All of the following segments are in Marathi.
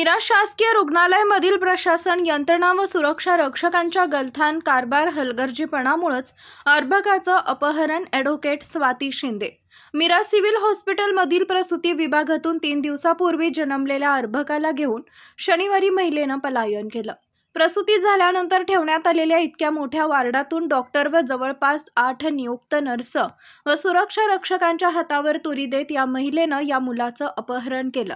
मिरा शासकीय रुग्णालयामधील प्रशासन यंत्रणा व सुरक्षा रक्षकांच्या गलथान कारभार हलगर्जीपणामुळेच अर्भकाचं अपहरण ॲडव्होकेट स्वाती शिंदे. मिरा सिव्हिल हॉस्पिटलमधील प्रसूती विभागातून तीन दिवसापूर्वी जन्मलेल्या अर्भकाला घेऊन शनिवारी महिलेनं पलायन केलं. प्रसूती झाल्यानंतर ठेवण्यात आलेल्या इतक्या मोठ्या वार्डातून डॉक्टर व जवळपास आठ नियुक्त नर्स व सुरक्षा रक्षकांच्या हातावर तुरी देत या महिलेनं या मुलाचं अपहरण केलं.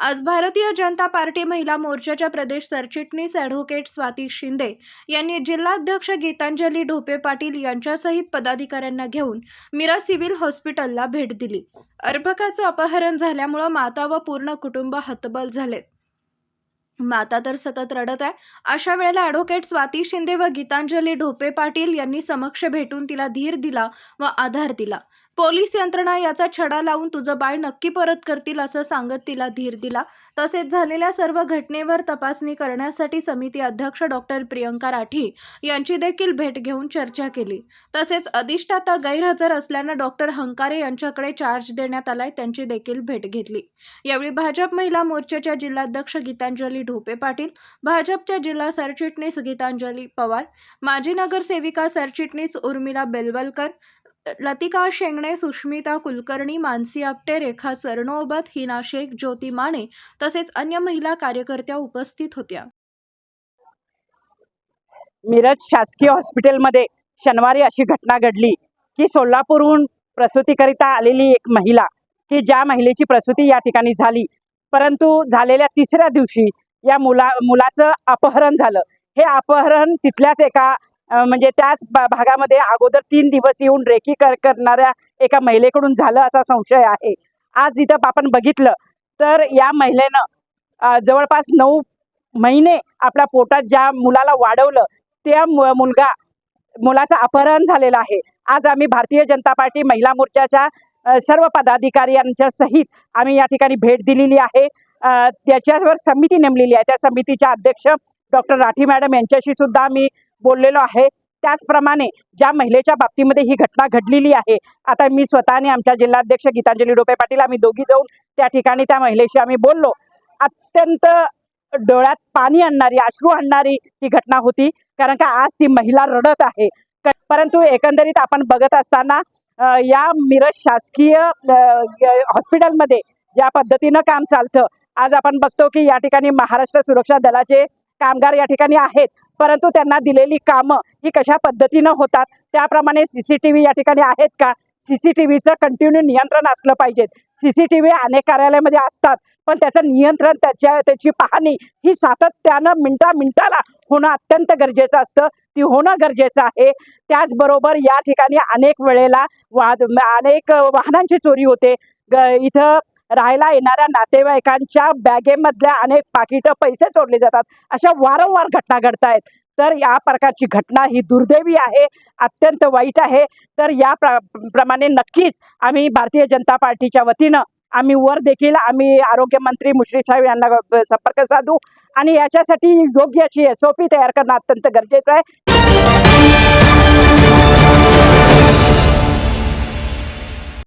आज भारतीय जनता पार्टी महिला मोर्चाच्या प्रदेश सरचिटणीस ॲडव्होकेट स्वाती शिंदे यांनी जिल्हाध्यक्ष गीतांजली ढोपे पाटील यांच्यासहित पदाधिकाऱ्यांना घेऊन मीरा सिव्हिल हॉस्पिटलला भेट दिली. अर्भकाचं अपहरण झाल्यामुळं माता व पूर्ण कुटुंब हतबल झालेत. माता तर सतत रडत आहे. अशा वेळेला ॲडव्होकेट स्वाती शिंदे व गीतांजली ढोपे पाटील यांनी समक्ष भेटून तिला धीर दिला व आधार दिला. पोलीस यंत्रणा याचा छडा लावून तुझं बाळ नक्की परत करतील असं सांगत तिला धीर दिला. तसेच झालेल्या सर्व घटनेवर तपासणी करण्यासाठी समिती अध्यक्ष डॉक्टर प्रियंका राठी यांची देखील भेट घेऊन चर्चा केली. तसेच अधिष्ठाता गैरहजर असल्यानं डॉक्टर हंकारे यांच्याकडे चार्ज देण्यात आलाय त्यांची देखील भेट घेतली. यावेळी भाजप महिला मोर्चाच्या जिल्हाध्यक्ष गीतांजली ढोपे पाटील भाजपच्या जिल्हा सरचिटणीस गीतांजली पवार माजी नगरसेविका सरचिटणीस उर्मिला बेलवलकर लतिका शेंगणे सुष्मिता कुलकर्णी मानसी आपटे रेखा सरनोबत हिना शेख ज्योती माने तसेच अन्य महिला कार्यकर्त्या उपस्थित होत्या. मिरज शासकीय हॉस्पिटलमध्ये शनिवारी अशी घटना घडली की सोलापूरहून प्रसूतीकरिता आलेली एक महिला की ज्या महिलेची प्रसूती या ठिकाणी झाली. परंतु झालेल्या तिसऱ्या दिवशी या मुला मुलाचं अपहरण झालं. हे अपहरण तिथल्याच एका म्हणजे त्याच भागामध्ये अगोदर तीन दिवस येऊन रेखी कर करणाऱ्या एका महिलेकडून झालं असा संशय आहे. आज इथं आपण बघितलं तर या महिलेनं जवळपास नऊ महिने आपल्या पोटात ज्या मुलाला वाढवलं त्या मु- मुलगा मुलाचं अपहरण झालेलं आहे. आज आम्ही भारतीय जनता पार्टी महिला मोर्चाच्या सर्व पदाधिकाऱ्यांच्या सहित आम्ही या ठिकाणी भेट दिलेली आहे. त्याच्यावर समिती नेमलेली आहे. त्या समितीच्या अध्यक्ष डॉक्टर राठी मॅडम यांच्याशी सुद्धा आम्ही बोललेलो आहे. त्याचप्रमाणे ज्या महिलेच्या बाबतीमध्ये ही घटना घडलेली आहे आता मी स्वतःने आमच्या जिल्हाध्यक्ष गीतांजली डोपे पाटील आम्ही दोघी जाऊन त्या ठिकाणी त्या महिलेशी आम्ही बोललो. अत्यंत डोळ्यात पाणी आणणारी अश्रू आणणारी ती घटना होती. कारण का आज ती महिला रडत आहे. परंतु एकंदरीत आपण बघत असताना या मिरज शासकीय हॉस्पिटलमध्ये ज्या पद्धतीनं काम चालतं आज आपण बघतो की या ठिकाणी महाराष्ट्र सुरक्षा दलाचे कामगार या ठिकाणी आहेत. परंतु त्यांना दिलेली कामं ही कशा पद्धतीनं होतात? त्याप्रमाणे सी सी टी व्ही या ठिकाणी आहेत का? सी सी टी व्हीचं कंटिन्यू नियंत्रण असलं पाहिजे. सी सी टी व्ही अनेक कार्यालयामध्ये असतात पण त्याचं नियंत्रण त्याच्या त्याची पाहणी ही सातत्यानं मिनटा मिनटाला होणं अत्यंत गरजेचं असतं. ती होणं गरजेचं आहे. त्याचबरोबर या ठिकाणी अनेक वेळेला वाद अनेक वाहनांची चोरी होते. ग इथं राहायला येणाऱ्या नातेवाईकांच्या बॅगेमधल्या अनेक पाकिटं पैसे चोरले जातात. अशा वारंवार घटना घडत आहेत तर या प्रकारची घटना ही दुर्दैवी आहे अत्यंत वाईट आहे. तर या प्र प्रमाणे नक्कीच आम्ही भारतीय जनता पार्टीच्या वतीनं आम्ही वर देखील आम्ही आरोग्यमंत्री मुश्रीफ साहेब यांना संपर्क साधू आणि याच्यासाठी योग्य अशी एस ओ पी तयार करणं अत्यंत गरजेचं आहे.